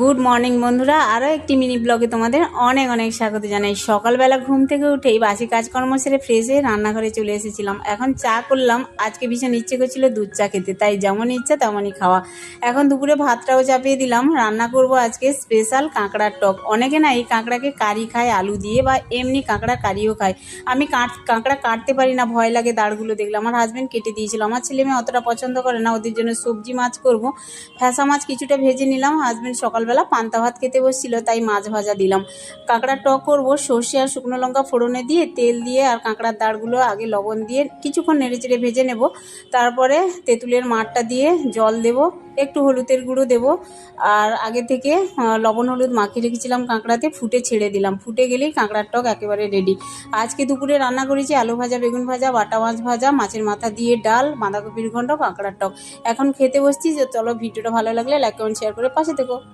Good morning বন্ধুরা, আরও একটি মিনি ব্লগে তোমাদের অনেক অনেক স্বাগত জানাই। সকালবেলা ঘুম থেকে উঠেই বাসি কাজকর্ম সেরে ফ্রেশ রান্নাঘরে চলে এসেছিলাম। এখন চা করলাম, আজকে ভীষণ ইচ্ছে করছিল দুধ চা খেতে, তাই যেমন ইচ্ছা তেমনই খাওয়া। এখন দুপুরে ভাতটাও চাপিয়ে দিলাম, রান্না করব আজকে স্পেশাল কাঁকড়ার টক। অনেকে না এই কাঁকড়াকে কারি খায়, আলু দিয়ে, বা এমনি কাঁকড়া কারিও খায়। আমি কাট কাঁকড়া কাটতে পারি না, ভয় লাগে দাঁড়গুলো দেখলে। আমার হাজব্যান্ড কেটে দিয়েছিল। আমার ছেলে মেয়ে অতটা পছন্দ করে না, ওদের জন্য সবজি মাছ করব। ফ্যাসা মাছ কিছুটা ভেজে নিলাম হাজব্যান্ড সকালবেলা পান্তা ভাত খেতে বসছিল, তাই মাছ ভাজা দিলাম। কাঁকড়ার টক করব, সর্ষে আর শুকনো লঙ্কা ফোড়নে দিয়ে, তেল দিয়ে আর কাঁকড়ার দাঁড়গুলো আগে লবণ দিয়ে কিছুক্ষণ নেড়েচেড়ে ভেজে নেব। তারপরে তেঁতুলের মাঠটা দিয়ে জল দেব, একটু হলুদের গুঁড়ো দেব আর আগে থেকে লবণ হলুদ মাখিয়ে রেখেছিলাম কাঁকড়াতে, ফুটে ছেড়ে দিলাম। ফুটে গেলেই কাঁকড়ার টক একেবারে রেডি আজকে দুপুরে রান্না করেছি আলু ভাজা, বেগুন ভাজা, বাটা মাছ ভাজা, মাছের মাথা দিয়ে ডাল, বাঁধাকপির ঘন্ট, কাঁকড়ার টক। এখন খেতে বসছি যে চলো ভিডিওটা ভালো লাগলে লাইক কমেন্ট শেয়ার করে পাশে থেকো।